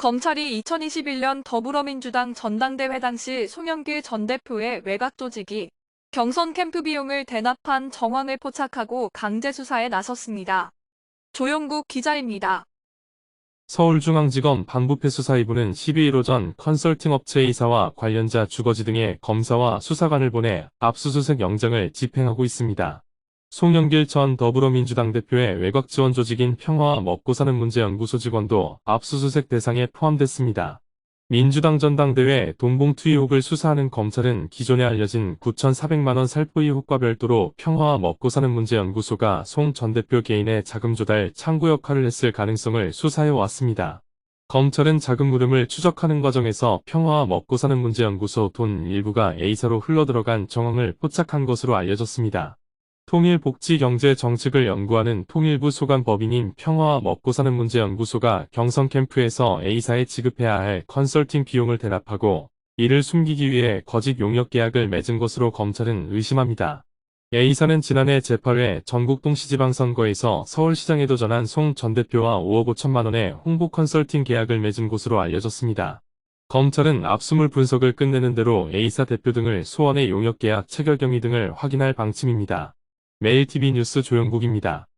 검찰이 2021년 더불어민주당 전당대회 당시 송영길 전 대표의 외곽 조직이 경선 캠프 비용을 대납한 정황을 포착하고 강제 수사에 나섰습니다. 조영국 기자입니다. 서울중앙지검 방부패 수사 2부는 12일 오전 컨설팅 업체 이사와 관련자 주거지 등의 검사와 수사관을 보내 압수수색 영장을 집행하고 있습니다. 송영길 전 더불어민주당 대표의 외곽 지원 조직인 평화와 먹고 사는 문제 연구소 직원도 압수수색 대상에 포함됐습니다. 민주당 전당대회 돈봉투 의혹을 수사하는 검찰은 기존에 알려진 9,400만원 살포 의혹과 별도로 평화와 먹고 사는 문제 연구소가 송 전 대표 개인의 자금 조달 창구 역할을 했을 가능성을 수사해 왔습니다. 검찰은 자금 흐름을 추적하는 과정에서 평화와 먹고 사는 문제 연구소 돈 일부가 A사로 흘러들어간 정황을 포착한 것으로 알려졌습니다. 통일복지경제 정책을 연구하는 통일부 소관법인인 평화와 먹고 사는 문제 연구소가 경선 캠프에서 A사에 지급해야 할 컨설팅 비용을 대납하고 이를 숨기기 위해 거짓 용역 계약을 맺은 것으로 검찰은 의심합니다. A사는 지난해 제8회 전국동시지방선거에서 서울시장에 도 전한 송 전 대표와 5억 5천만 원의 홍보 컨설팅 계약을 맺은 것으로 알려졌습니다. 검찰은 압수물 분석을 끝내는 대로 A사 대표 등을 소환해 용역계약 체결 경위 등을 확인할 방침입니다. 매일TV 뉴스 조영국입니다.